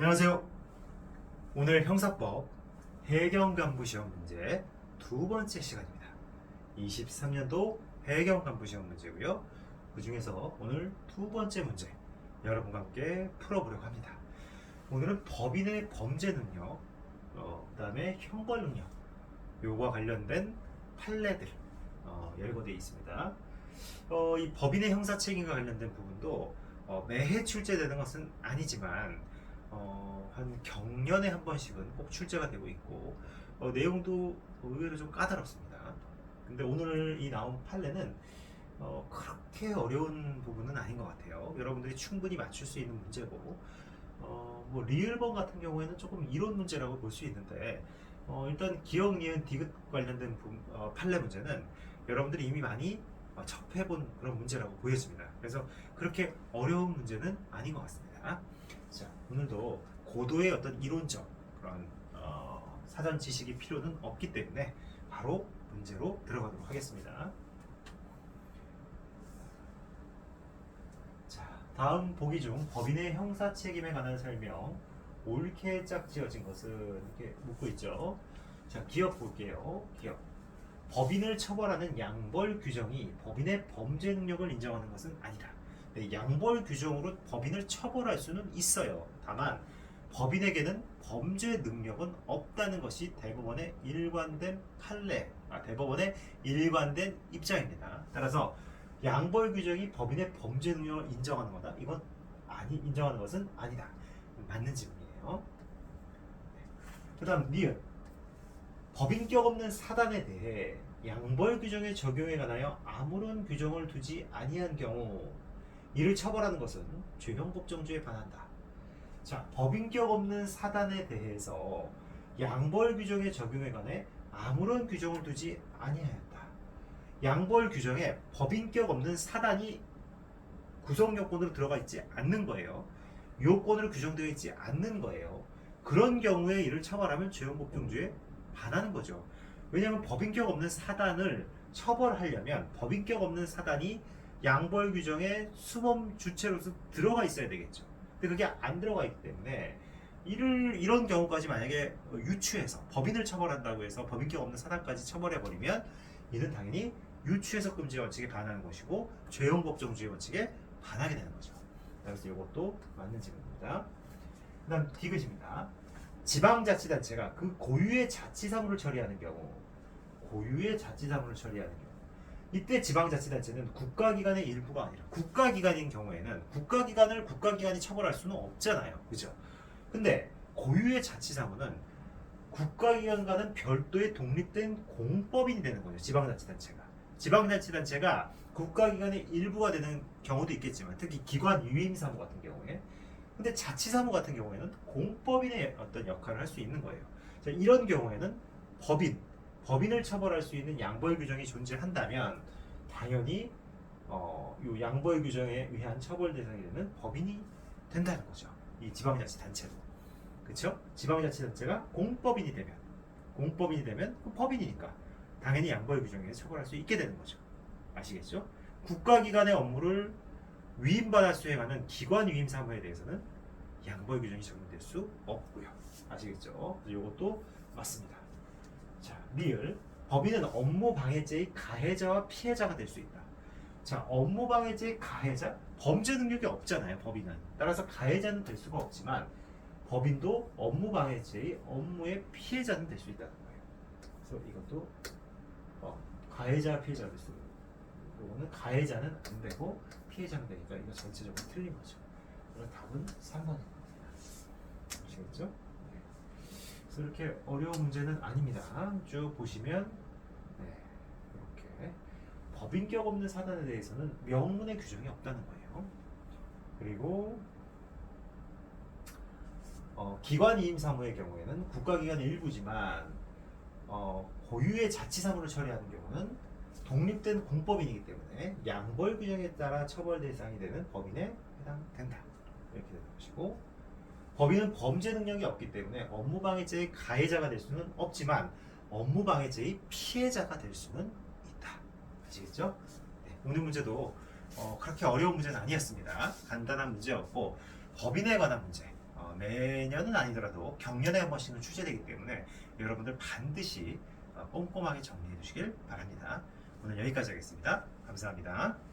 안녕하세요. 오늘 형사법 해경간부 시험 문제 두 번째 시간입니다. 23년도 해경간부 시험 문제고요. 그 중에서 오늘 두 번째 문제 여러분과 함께 풀어보려고 합니다. 오늘은 법인의 범죄 능력, 어, 그다음에 형벌 능력, 요거와 관련된 판례들 어, 열거되어 있습니다. 어, 이 법인의 형사 책임과 관련된 부분도 어, 매해 출제되는 것은 아니지만 어, 한 경년에 한 번씩은 꼭 출제가 되고 있고 어, 내용도 의외로 좀 까다롭습니다. 근데 오늘 이 나온 판례는 어, 그렇게 어려운 부분은 아닌 것 같아요. 여러분들이 충분히 맞출 수 있는 문제고 어, 뭐 리을번 같은 경우에는 조금 이론 문제라고 볼 수 있는데 어, 일단 기억, 니은, 디귿 관련된 부, 어, 판례 문제는 여러분들이 이미 많이 어, 접해본 그런 문제라고 보여집니다. 그래서 그렇게 어려운 문제는 아닌 것 같습니다. 자, 오늘도 고도의 어떤 이론적 그런 어, 사전 지식이 필요는 없기 때문에 바로 문제로 들어가도록 하겠습니다. 자, 다음 보기 중 법인의 형사 책임에 관한 설명 옳게 짝지어진 것은 이렇게 묻고 있죠. 자, 기업 볼게요. 기업. 법인을 처벌하는 양벌 규정이 법인의 범죄 능력을 인정하는 것은 아니다. 네, 양벌 규정으로 법인을 처벌할 수는 있어요. 다만 법인에게는 범죄 능력은 없다는 것이 대법원의 일관된 판례, 아, 대법원의 일관된 입장입니다. 따라서 양벌 규정이 법인의 범죄 능력을 인정하는 거다. 이건 아니 인정하는 것은 아니다. 맞는 질문이에요. 그다음 니은 법인격 없는 사단에 대해 양벌 규정의 적용에 관하여 아무런 규정을 두지 아니한 경우 이를 처벌하는 것은 죄형법정주에 반한다. 자, 법인격 없는 사단에 대해서 양벌 규정의 적용에 관해 아무런 규정을 두지 아니하였다. 양벌 규정에 법인격 없는 사단이 구성 요건으로 들어가 있지 않는 거예요. 요건으로 규정되어 있지 않는 거예요. 그런 경우에 이를 처벌하면 죄형법정주에 반하는 거죠. 왜냐하면 법인격 없는 사단을 처벌하려면 법인격 없는 사단이 양벌 규정에 수범 주체로서 들어가 있어야 되겠죠. 근데 그게 안 들어가 있기 때문에 이를 이런 경우까지 만약에 유추해서 법인을 처벌한다고 해서 법인격 없는 사단까지 처벌해 버리면 이는 당연히 유추해석 금지 원칙에 반하는 것이고 죄형 법정주의 원칙에 반하게 되는 거죠. 그래서 이것도 맞는 질문입니다. 그다음 디귿입니다. 지방자치단체가 그 고유의 자치사무를 처리하는 경우 고유의 자치사무를 처리하는 경우 이때 지방자치단체는 국가기관의 일부가 아니라 국가기관인 경우에는 국가기관을 국가기관이 처벌할 수는 없잖아요. 그죠? 근데 고유의 자치사무는 국가기관과는 별도의 독립된 공법인이 되는 거죠 지방자치단체가. 지방자치단체가 국가기관의 일부가 되는 경우도 있겠지만 특히 기관 유임사무 같은 경우에. 근데 자치사무 같은 경우에는 공법인의 어떤 역할을 할 수 있는 거예요. 자, 이런 경우에는 법인, 법인을 처벌할 수 있는 양벌 규정이 존재한다면 당연히 어, 이 양벌 규정에 의한 처벌 대상이 되는 법인이 된다는 거죠. 이 지방자치 단체도. 그렇죠? 지방자치 단체가 공법인이 되면 공법인이 되면 그 법인이니까 당연히 양벌 규정에 처벌할 수 있게 되는 거죠. 아시겠죠? 국가기관의 업무를 위임받아 수행하는 기관 위임 사무에 대해서는 양벌 규정이 적용될 수 없고요. 아시겠죠? 이것도 맞습니다. 자, 리을 법인은 업무 방해죄의 가해자와 피해자가 될 수 있다. 자, 업무 방해죄의 가해자 범죄 능력이 없잖아요. 법인은 따라서 가해자는 될 수가 없지만 법인도 업무 방해죄의 업무의 피해자는 될 수 있다는 거예요. 그래서 이것도 어, 가해자 피해자가 될 수. 이거는 가해자는 안 되고 피해자가 되니까 이거 전체적으로 틀린 거죠. 그래서 답은 3번인 겁니다. 아시겠죠? 이렇게 어려운 문제는 아닙니다. 쭉 보시면 네, 이렇게 법인격 없는 사단에 대해서는 명문의 규정이 없다는 거예요. 그리고 어, 기관 이임 사무의 경우에는 국가기관의 일부지만 어, 고유의 자치 사무를 처리하는 경우는 독립된 공법인이기 때문에 양벌 규정에 따라 처벌 대상이 되는 법인에 해당된다. 이렇게 되는 것이고 법인은 범죄 능력이 없기 때문에 업무방해죄의 가해자가 될 수는 없지만 업무방해죄의 피해자가 될 수는 있다. 아시겠죠? 네, 오늘 문제도 어, 그렇게 어려운 문제는 아니었습니다. 간단한 문제였고 법인에 관한 문제 어, 매년은 아니더라도 경년에 한 번씩은 출제되기 때문에 여러분들 반드시 어, 꼼꼼하게 정리해 주시길 바랍니다. 오늘 여기까지 하겠습니다. 감사합니다.